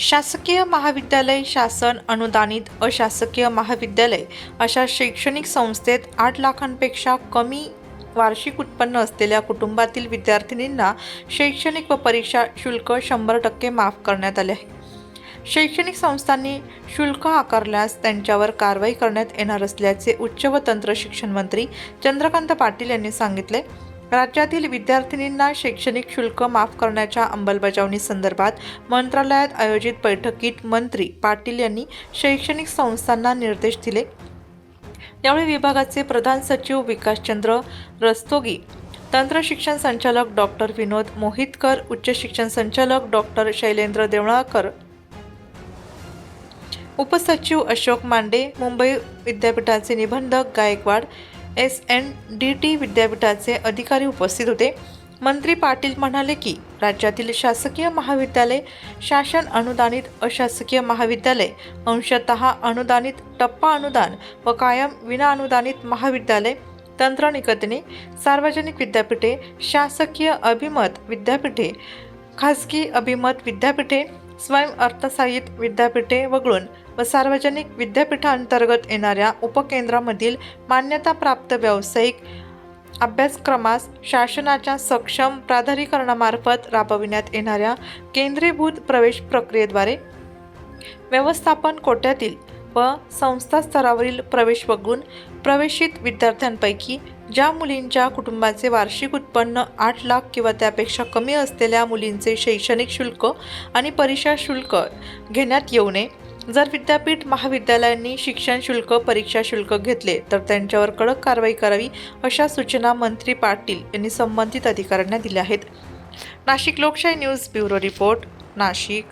शासकीय महाविद्यालय शासन अनुदानित अशासकीय महाविद्यालय अशा शैक्षणिक संस्थेत आठ लाखांपेक्षा कमी वार्षिक उत्पन्न असलेल्या कुटुंबातील विद्यार्थिनींना शैक्षणिक व परीक्षा शुल्क शंभर टक्के माफ करण्यात आले आहे. शैक्षणिक संस्थांनी शुल्क आकारल्यास त्यांच्यावर कारवाई करण्यात येणार असल्याचे उच्च व तंत्र शिक्षण मंत्री चंद्रकांत पाटील यांनी सांगितले. राज्यातील विद्यार्थिनींना शैक्षणिक शुल्क माफ करण्याच्या अंमलबजावणी संदर्भात मंत्रालयात आयोजित बैठकीत मंत्री पाटील यांनी शैक्षणिक संस्थांना निर्देश दिले. यावेळी विभागाचे प्रधान सचिव विकासचंद्र रस्तोगी तंत्र शिक्षण संचालक डॉक्टर विनोद मोहितकर उच्च शिक्षण संचालक डॉक्टर शैलेंद्र देवळाकर उपसचिव अशोक मांडे मुंबई विद्यापीठाचे निबंधक Gaikwad S N D T विद्यापीठाचे अधिकारी उपस्थित होते. मंत्री पाटील म्हणाले की राज्यातील शासकीय महाविद्यालय शासन अनुदानित अशासकीय महाविद्यालय अंशतः अनुदानित टप्पा अनुदान व कायम विनाअनुदानित महाविद्यालय तंत्रनिकेतने सार्वजनिक विद्यापीठे शासकीय अभिमत विद्यापीठे खाजगी अभिमत विद्यापीठे स्वयं अर्थसहाय्यित विद्यापीठे वगळून व सार्वजनिक विद्यापीठांतर्गत येणाऱ्या उपकेंद्रामधील मान्यताप्राप्त व्यावसायिक अभ्यासक्रमास शासनाच्या सक्षम प्राधिकरणामार्फत राबविण्यात येणाऱ्या केंद्रीभूत प्रवेश प्रक्रियेद्वारे व्यवस्थापन कोट्यातील व संस्था स्तरावरील प्रवेश वगळून प्रवेशित विद्यार्थ्यांपैकी ज्या मुलींच्या कुटुंबाचे वार्षिक उत्पन्न आठ लाख किंवा त्यापेक्षा कमी असलेल्या मुलींचे शैक्षणिक शुल्क आणि परीक्षा शुल्क घेण्यात येऊ नये. जर विद्यापीठ महाविद्यालयांनी शिक्षण शुल्क परीक्षा शुल्क घेतले तर त्यांच्यावर कडक कारवाई करावी अशा सूचना मंत्री पाटील यांनी संबंधित अधिकाऱ्यांना दिल्या आहेत. नाशिक लोकशाही न्यूज ब्युरो रिपोर्ट नाशिक.